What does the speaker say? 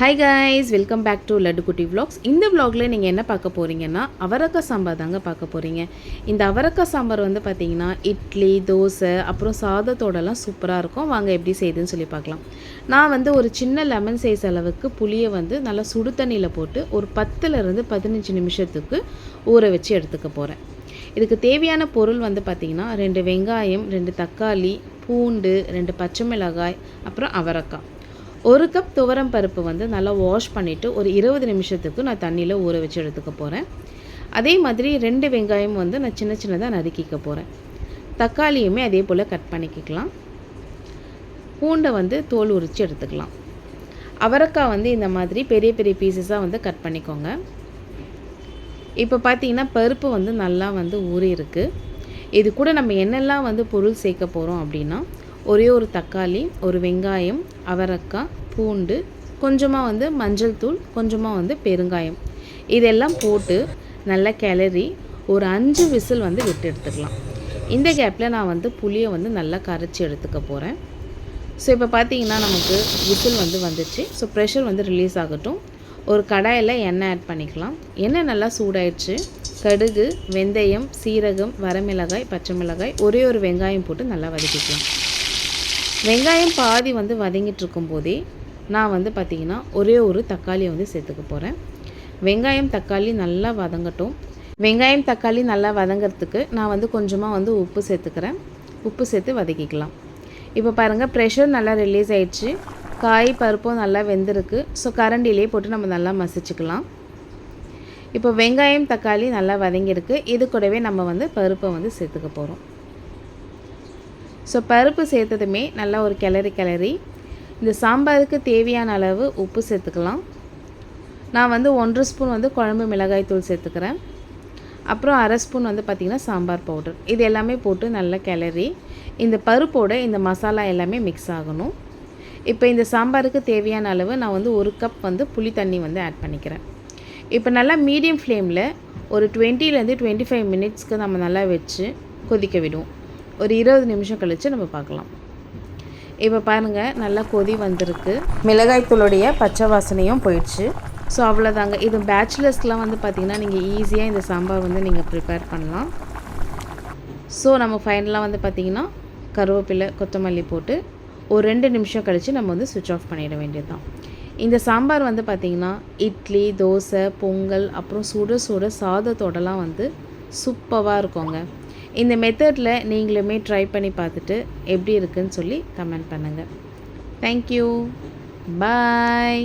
Hi guys welcome back to Laddu Kutty vlogs இந்த விலாகில் நீங்கள் என்ன பார்க்க போகிறீங்கன்னா அவரக்காய் சாம்பார் தாங்க பார்க்க போகிறீங்க இந்த அவரக்காய் சாம்பார் வந்து பார்த்தீங்கன்னா இட்லி தோசை அப்புறம் சாதத்தோடலாம் சூப்பராக இருக்கும். வாங்க எப்படி செய்யுதுன்னு சொல்லி பார்க்கலாம். நான் வந்து ஒரு சின்ன லெமன் சைஸ் அளவுக்கு புளியை வந்து நல்லா சுடு தண்ணியில் போட்டு ஒரு பத்துலேருந்து பதினஞ்சு நிமிஷத்துக்கு ஊற வச்சு எடுத்துக்க போகிறேன் இதுக்கு தேவையான பொருள் வந்து பார்த்திங்கன்னா ரெண்டு வெங்காயம் ரெண்டு தக்காளி பூண்டு ரெண்டு பச்சை மிளகாய் அப்புறம் அவரக்காய். ஒரு கப் துவரம் பருப்பு வந்து நல்லா வாஷ் பண்ணிவிட்டு ஒரு இருபது நிமிஷத்துக்கு நான் தண்ணியில் ஊற வச்சு எடுத்துக்க போகிறேன் அதே மாதிரி ரெண்டு வெங்காயம் வந்து நான் சின்ன சின்னதாக நறுக்கிக்க போகிறேன் தக்காளியுமே அதே போல் கட் பண்ணிக்கலாம் பூண்டை வந்து தோல் உரித்து எடுத்துக்கலாம். அவரைக்காய் வந்து இந்த மாதிரி பெரிய பெரிய பீசஸாக வந்து கட் பண்ணிக்கோங்க. இப்போ பார்த்தீங்கன்னா பருப்பு வந்து நல்லா வந்து ஊறிருக்கு இது கூட நம்ம என்னெல்லாம் வந்து பொருள் சேர்க்க போகிறோம் அப்படின்னா ஒரே ஒரு தக்காளி ஒரு வெங்காயம் அவரக்காய் பூண்டு கொஞ்சமாக வந்து மஞ்சள் தூள் கொஞ்சமாக வந்து பெருங்காயம். இதெல்லாம் போட்டு நல்லா கிளறி ஒரு அஞ்சு விசில் வந்து விட்டு எடுத்துக்கலாம். இந்த கேப்பில் நான் வந்து புளியை வந்து நல்லா கரைச்சி எடுத்துக்க போகிறேன் ஸோ இப்போ பார்த்தீங்கன்னா நமக்கு விசில் வந்து வந்துச்சு. ஸோ ப்ரெஷர் வந்து ரிலீஸ் ஆகட்டும். ஒரு கடாயில் எண்ணெய் ஆட் பண்ணிக்கலாம். எண்ணெய் நல்லா சூடாயிடுச்சு. கடுகு வெந்தயம் சீரகம் வரமிளகாய் பச்சை மிளகாய் ஒரே ஒரு வெங்காயம் போட்டு நல்லா வதக்கிக்கலாம். வெங்காயம் பாதி வந்து வதங்கிட்டு இருக்கும்போதே நான் வந்து பார்த்திங்கன்னா ஒரே ஒரு தக்காளியை வந்து சேர்த்துக்க போகிறேன் வெங்காயம் தக்காளி நல்லா வதங்கட்டும். வெங்காயம் தக்காளி நல்லா வதங்கிறதுக்கு நான் வந்து கொஞ்சமாக வந்து உப்பு சேர்த்துக்கிறேன். உப்பு சேர்த்து வதக்கிக்கலாம். இப்போ பாருங்கள் ப்ரெஷர் நல்லா ரிலீஸ் ஆயிடுச்சு. காய் பருப்பும் நல்லா வெந்திருக்கு. ஸோ கரண்டிலே போட்டு நம்ம நல்லா மசிச்சுக்கலாம். இப்போ வெங்காயம் தக்காளி நல்லா வதங்கியிருக்கு. இது கூடவே நம்ம வந்து பருப்பை வந்து சேர்த்துக்க போகிறோம் ஸோ பருப்பு சேர்த்ததுமே நல்லா ஒரு கிளறி கிளறி இந்த சாம்பாருக்கு தேவையான அளவு உப்பு சேர்த்துக்கலாம். நான் வந்து ஒன்றரை ஸ்பூன் வந்து குழம்பு மிளகாய் தூள் சேர்த்துக்கிறேன். அப்புறம் அரை ஸ்பூன் வந்து பார்த்திங்கன்னா சாம்பார் பவுடர். இது எல்லாமே போட்டு நல்லா கிளறி இந்த பருப்போட இந்த மசாலா எல்லாமே மிக்ஸ் ஆகணும். இப்போ இந்த சாம்பாருக்கு தேவையான அளவு நான் வந்து ஒரு கப் வந்து புளி தண்ணி வந்து ஆட் பண்ணிக்கிறேன். இப்போ நல்லா மீடியம் ஃப்ளேமில் ஒரு டுவெண்ட்டிலேருந்து டுவெண்ட்டி ஃபைவ் மினிட்ஸ்க்கு நம்ம நல்லா வச்சு கொதிக்க விடுவோம். ஒரு இருபது நிமிஷம் கழித்து நம்ம பார்க்கலாம். இப்போ பாருங்கள் நல்லா கொதி வந்திருக்கு. மிளகாய்த்தூளுடைய பச்சை வாசனையும் போயிடுச்சு. ஸோ அவ்வளோதாங்க இது பேச்சுலர்ஸ்க்கெலாம் வந்து பார்த்திங்கன்னா நீங்கள் ஈஸியாக இந்த சாம்பார் வந்து நீங்கள் ப்ரிப்பேர் பண்ணலாம். ஸோ நம்ம ஃபைனலாக வந்து பார்த்திங்கன்னா கருவேப்பிலை கொத்தமல்லி போட்டு ஒரு ரெண்டு நிமிஷம் கழித்து நம்ம வந்து சுவிட்ச் ஆஃப் பண்ணிட வேண்டியது தான் இந்த சாம்பார் வந்து பார்த்திங்கன்னா இட்லி தோசை பொங்கல் அப்புறம் சுட சுட சாதத்தோடலாம் வந்து சூப்பராக இருக்குங்க. இந்த மெத்தடில் நீங்களுமே ட்ரை பண்ணி பார்த்துட்டு எப்படி இருக்குன்னு சொல்லி கமெண்ட் பண்ணுங்கள் தேங்க்யூ பாய்